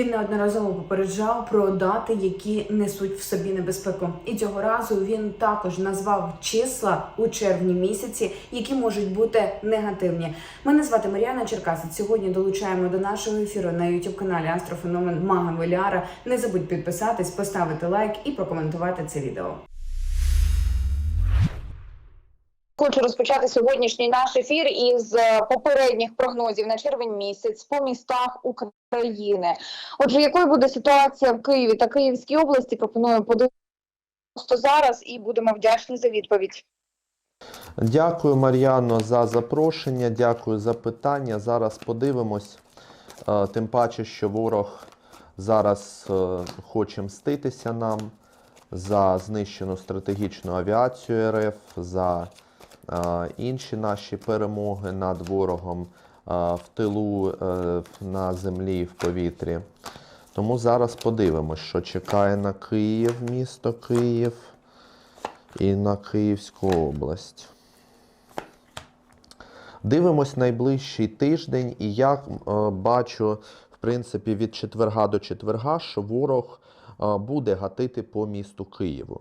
Він неодноразово попереджав про дати, які несуть в собі небезпеку. І цього разу він також назвав числа у червні місяці, які можуть бути негативні. Мене звати Мар'яна Черкасець. Сьогодні долучаємо до нашого ефіру на youtube каналі Астрофеномен Мага Веляра. Не забудь підписатись, поставити лайк і прокоментувати це відео. Хочу розпочати сьогоднішній наш ефір із е, попередніх прогнозів на червень місяць по містах України. Отже, якою буде ситуація в Києві та Київській області? Пропоную подивитися зараз і будемо вдячні за відповідь. Дякую, Мар'яно, за запрошення. Дякую за питання. Зараз подивимось. Е, Тим паче, що ворог зараз е, хоче мститися нам за знищену стратегічну авіацію РФ, за інші наші перемоги над ворогом в тилу, е, на землі, в повітрі. Тому зараз подивимось, що чекає на Київ, місто Київ і на Київську область. Дивимось найближчий тиждень, і я е, бачу, в принципі, від четверга до четверга, що ворог е, буде гатити по місту Києву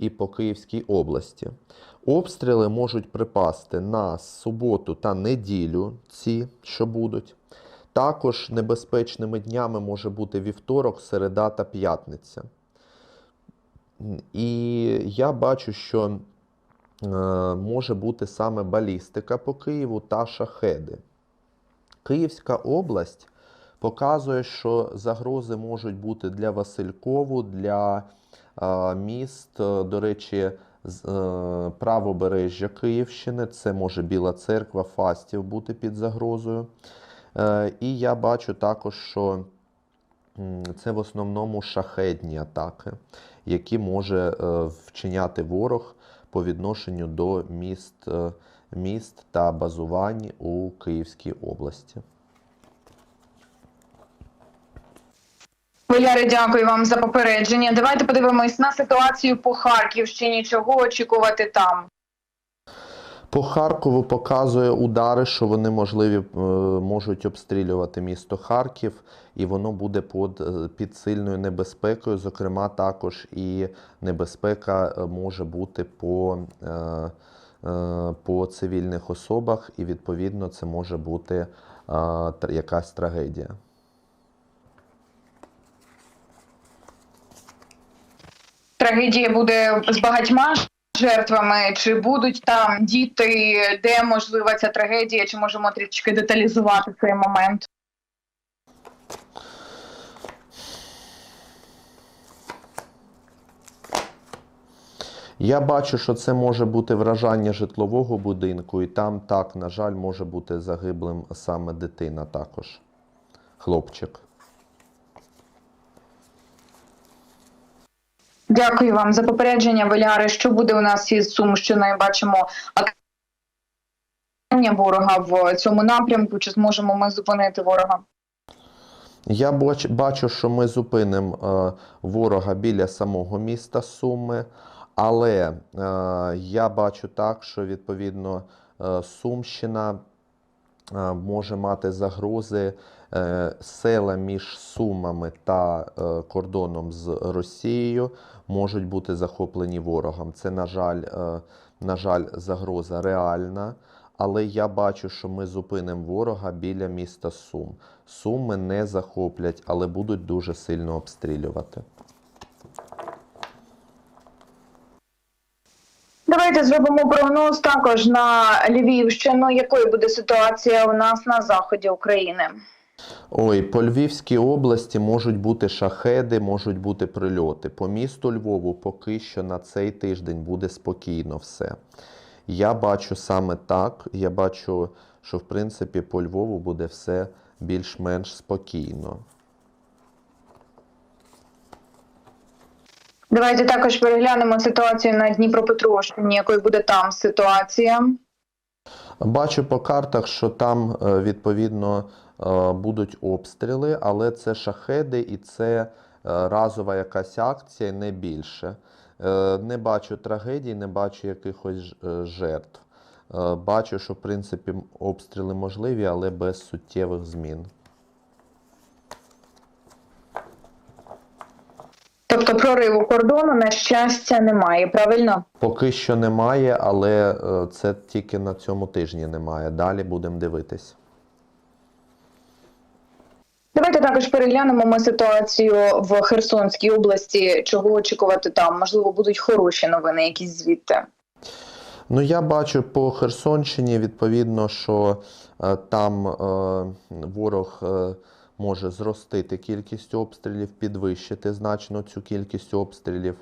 і по Київській області. Обстріли можуть припасти на суботу та неділю, ці, що будуть. Також небезпечними днями може бути вівторок, середа та п'ятниця. І я бачу, що е, може бути саме балістика по Києву та шахеди. Київська область показує, що загрози можуть бути для Василькову, для міст, е, до речі, е, правобережжя Київщини, це може Біла Церква, Фастів бути під загрозою. Е, І я бачу також, що це в основному шахедні атаки, які може вчиняти ворог по відношенню до міст, міст та базувань у Київській області. Валяри, дякую вам за попередження. Давайте подивимось на ситуацію по Харківщині. Чого очікувати там? По Харкову показує удари, що вони можливі е, можуть обстрілювати місто Харків, і воно буде під, е, під сильною небезпекою. Зокрема, також і небезпека е, може бути по, по цивільних особах, і відповідно це може бути якась трагедія. Трагедія буде з багатьма жертвами. Чи будуть там діти? Де можлива ця трагедія? Чи можемо трішки деталізувати цей момент? Я бачу, що це може бути вражання житлового будинку, і там так, на жаль, може бути загиблим саме дитина також. Хлопчик. Дякую вам за попередження, Валяри. Що буде у нас із Сумщиною? Бачимо ворога в цьому напрямку. Чи зможемо ми зупинити ворога? Я бач- бачу, що ми зупинимо е, ворога біля самого міста Суми, але е, я бачу так, що відповідно е, Сумщина може мати загрози е, села між Сумами та е, кордоном з Росією можуть бути захоплені ворогом. Це, на жаль, е, на жаль, загроза реальна. Але я бачу, що ми зупинимо ворога біля міста Сум. Суми не захоплять, але будуть дуже сильно обстрілювати. Давайте зробимо прогноз також на Львівщину. Якою буде ситуація у нас на заході України? Ой, по Львівській області можуть бути шахеди, можуть бути прильоти. По місту Львову поки що на цей тиждень буде спокійно все. Я бачу саме так. Я бачу, що в принципі по Львову буде все більш-менш спокійно. Давайте також переглянемо ситуацію на Дніпропетровщині. Якою буде там ситуація? Бачу по картах, що там е, відповідно е, будуть обстріли, але це шахеди і це е, разова якась акція, не більше. Не бачу трагедій, не бачу якихось жертв. Бачу, що в принципі обстріли можливі, але без суттєвих змін. Тобто прориву кордону, на щастя, немає, правильно? Поки що немає, але е, це тільки на цьому тижні немає. Далі будемо дивитись. Давайте також переглянемо ми ситуацію в Херсонській області. Чого очікувати там? Можливо, будуть хороші новини, якісь звідти. Ну, я бачу по Херсонщині, відповідно, що е, там е, ворог е, може зростити кількість обстрілів, підвищити значно цю кількість обстрілів,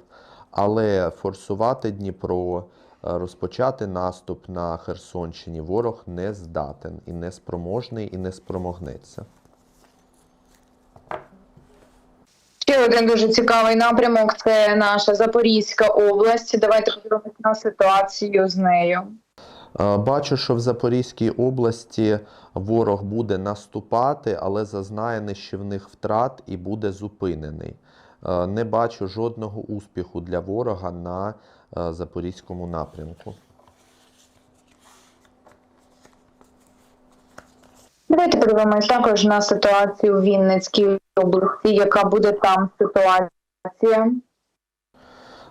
але форсувати Дніпро, е, розпочати наступ на Херсонщині ворог не здатен і не спроможний, і не спромогнеться. Ще один дуже цікавий напрямок це наша Запорізька область. Давайте подивимося на ситуацію з нею. Е, Бачу, що в Запорізькій області ворог буде наступати, але зазнає нищівних втрат і буде зупинений. Е, Не бачу жодного успіху для ворога на е, Запорізькому напрямку. Давайте подивимось також на ситуацію в Вінницькій області, яка буде там ситуація.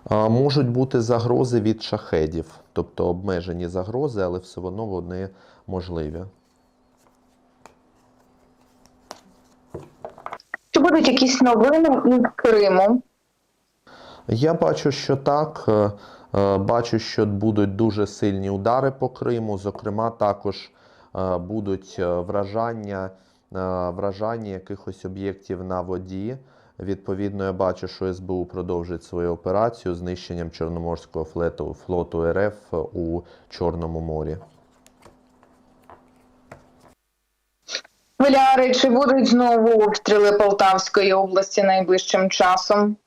Можуть бути загрози від шахедів, тобто обмежені загрози, але все одно вони можливі. Чи будуть якісь новини із Криму? Я бачу, що так. Е, е, Бачу, що будуть дуже сильні удари по Криму. Зокрема, також е, будуть вражання, вражання якихось об'єктів на воді. Відповідно, я бачу, що СБУ продовжить свою операцію знищенням Чорноморського флоту, флоту РФ у Чорному морі. Валяри, чи будуть знову обстріли Полтавської області найближчим часом?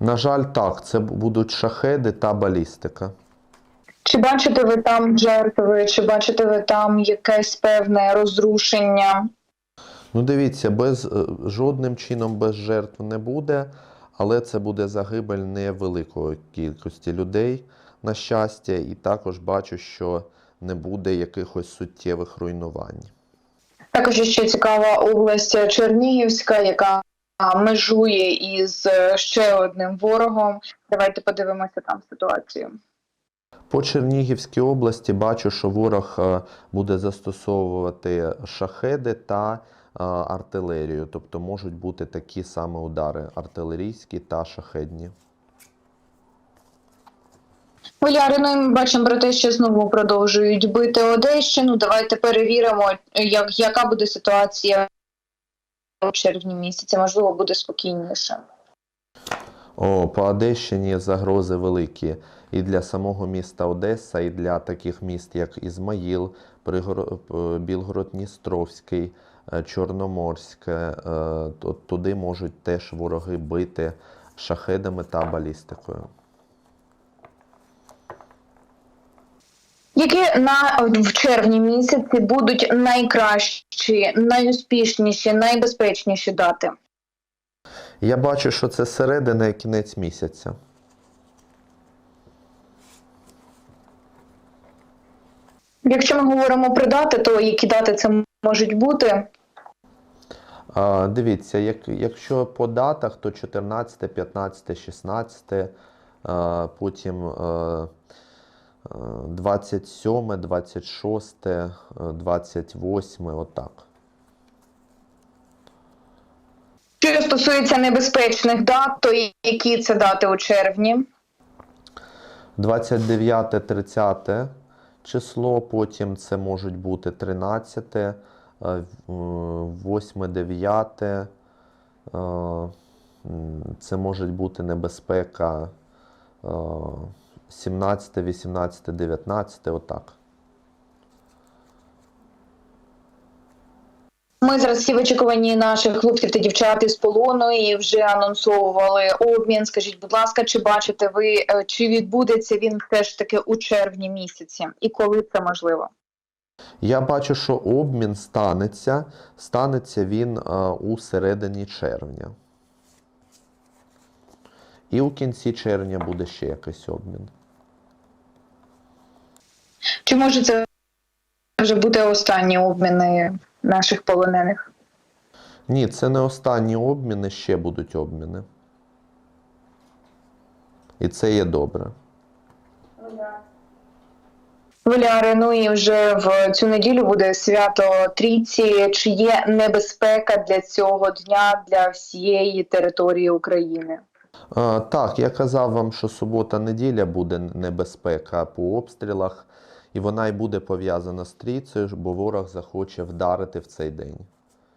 На жаль, так, це будуть шахеди та балістика. Чи бачите ви там жертви, чи бачите ви там якесь певне розрушення? Ну, дивіться, без, е, жодним чином без жертв не буде, але це буде загибель невеликої кількості людей, на щастя, і також бачу, що не буде якихось суттєвих руйнувань. Також ще цікава область Чернігівська, яка межує із е, ще одним ворогом. Давайте подивимося там ситуацію. По Чернігівській області бачу, що ворог е, буде застосовувати шахеди та артилерію, тобто можуть бути такі саме удари артилерійські та шахедні. Валяри, ну ми бачимо про те, що знову продовжують бити Одещину. Давайте перевіримо, як, яка буде ситуація у червні місяці. Можливо, буде спокійніше. О, по Одещині загрози великі і для самого міста Одеса, і для таких міст, як Ізмаїл, Білгород-Дністровський, е, Чорноморське. е, Туди можуть теж вороги бити шахедами та балістикою. Які на в червні місяці будуть найкращі, найуспішніші, найбезпечніші дати? Я бачу, що це середина і кінець місяця. Якщо ми говоримо про дати, то які дати це можуть бути? А, дивіться, як, якщо по датах, то 14, 15, 16, а, потім а, а, 27, 26, е, 28, отак. Що стосується небезпечних дат, то які це дати у червні? 29, 30 число, потім це можуть бути 13, е, 8, 9, е, це може бути небезпека е, 17, 18, 19, отак. Ми зараз всі в очікуванні наших хлопців та дівчат із полону і вже анонсовували обмін. Скажіть, будь ласка, чи бачите ви, е, чи відбудеться він все ж таки у червні місяці, і коли це можливо? Я бачу, що обмін станеться. Станеться він е, у середині червня. І у кінці червня буде ще якийсь обмін. Чи може це вже бути останні обміни наших полонених? Ні, це не останні обміни, ще будуть обміни. І це є добре. Валяри, ну і вже в цю неділю буде свято Трійці. Чи є небезпека для цього дня для всієї території України? А, Так, я казав вам, що субота-неділя буде небезпека по обстрілах, і вона й буде пов'язана з трійцею, бо ворог захоче вдарити в цей день.